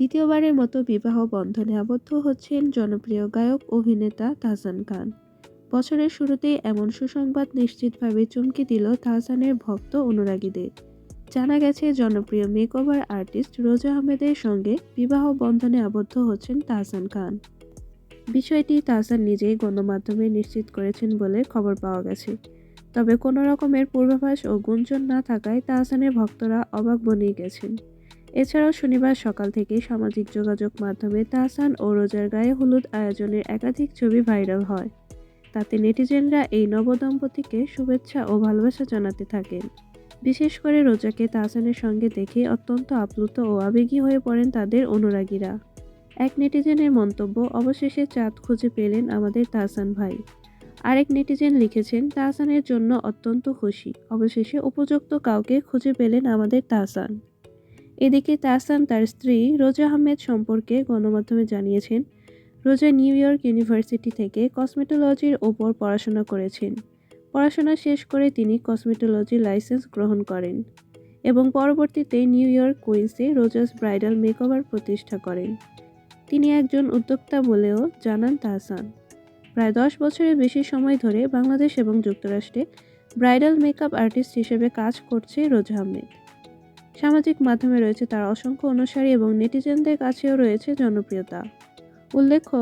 দ্বিতীয়বারের মতো বিবাহ বন্ধনে আবদ্ধ হচ্ছেন জনপ্রিয় গায়ক, অভিনেতা তাহসান খান। বছরের শুরুতেই এমন সুসংবাদ নিশ্চিতভাবে চমকে দিল তাহসানের ভক্ত অনুরাগীদের। জানা গেছে, জনপ্রিয় মেকওভার আর্টিস্ট রোজা আহমেদের সঙ্গে বিবাহ বন্ধনে আবদ্ধ হচ্ছেন তাহসান খান। বিষয়টি তাহসান নিজেই গণমাধ্যমে নিশ্চিত করেছেন বলে খবর পাওয়া গেছে। তবে কোনো রকমের পূর্বাভাস ও গুঞ্জন না থাকায় তাহসানের ভক্তরা অবাক বনিয়ে গেছেন। এছাড়াও শনিবার সকাল থেকে সামাজিক যোগাযোগ মাধ্যমে তাহসান ও রোজার গায়ে হলুদ আয়োজনের একাধিক ছবি ভাইরাল হয়। তাতে নেটিজেনরা এই নবদম্পতিকে শুভেচ্ছা ও ভালোবাসা জানাতে থাকেন। বিশেষ করে রোজাকে তাহসানের সঙ্গে দেখে অত্যন্ত আপ্লুত ও আবেগী হয়ে পড়েন তাদের অনুরাগীরা। এক নেটিজেনের মন্তব্য, অবশেষে চাঁদ খুঁজে পেলেন আমাদের তাহসান ভাই। আরেক নেটিজেন লিখেছেন, তাহসানের জন্য অত্যন্ত খুশি। অবশেষে উপযুক্ত কাউকে খুঁজে পেলেন আমাদের তাহসান। এদিকে তাহসান তার স্ত্রী রোজা আহমেদ সম্পর্কে গণমাধ্যমে জানিয়েছেন, রোজা নিউ ইয়র্ক ইউনিভার্সিটি থেকে কসমেটোলজির ওপর পড়াশোনা করেছেন। পড়াশোনা শেষ করে তিনি কসমেটোলজি লাইসেন্স গ্রহণ করেন এবং পরবর্তীতে নিউ ইয়র্ক কুইন্সে রোজাস ব্রাইডাল মেকওভার প্রতিষ্ঠা করেন। তিনি একজন উদ্যোক্তা বলেও জানান তাহসান। প্রায় দশ বছরের বেশি সময় ধরে বাংলাদেশ এবং যুক্তরাষ্ট্রে ব্রাইডাল মেকআপ আর্টিস্ট হিসেবে কাজ করছে রোজা আহমেদ। সামাজিক মাধ্যমে রয়েছে তার অসংখ্য অনুসারী এবং নেটিজেনদের কাছেও রয়েছে জনপ্রিয়তা। উল্লেখ্য,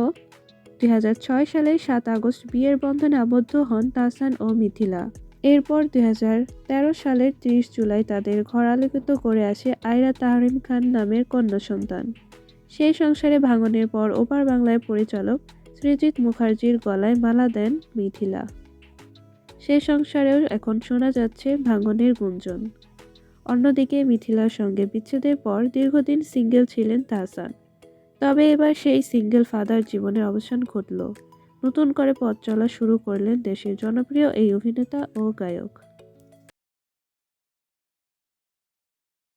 দুই হাজার ছয় সালে সাত আগস্ট বিয়ের বন্ধনে আবদ্ধ হন তাহসান ও মিথিলা। এরপর দুই হাজার তেরো সালের ত্রিশ জুলাই তাদের ঘর আলোকিত করে আসে আয়রা তাহরিম খান নামের কন্যা সন্তান। সেই সংসারে ভাঙনের পর ওপার বাংলায় পরিচালক সৃজিৎ মুখার্জির গলায় মালা দেন মিথিলা। সে সংসারেও এখন শোনা যাচ্ছে ভাঙনের গুঞ্জন। অন্যদিকে মিথিলার সঙ্গে বিচ্ছেদের পর দীর্ঘদিন সিঙ্গেল ছিলেন তাহসান। তবে এবার সেই সিঙ্গেল ফাদার জীবনে অবসান ঘটল। নতুন করে পথ চলা শুরু করলেন দেশের জনপ্রিয় এই অভিনেতা ও গায়ক।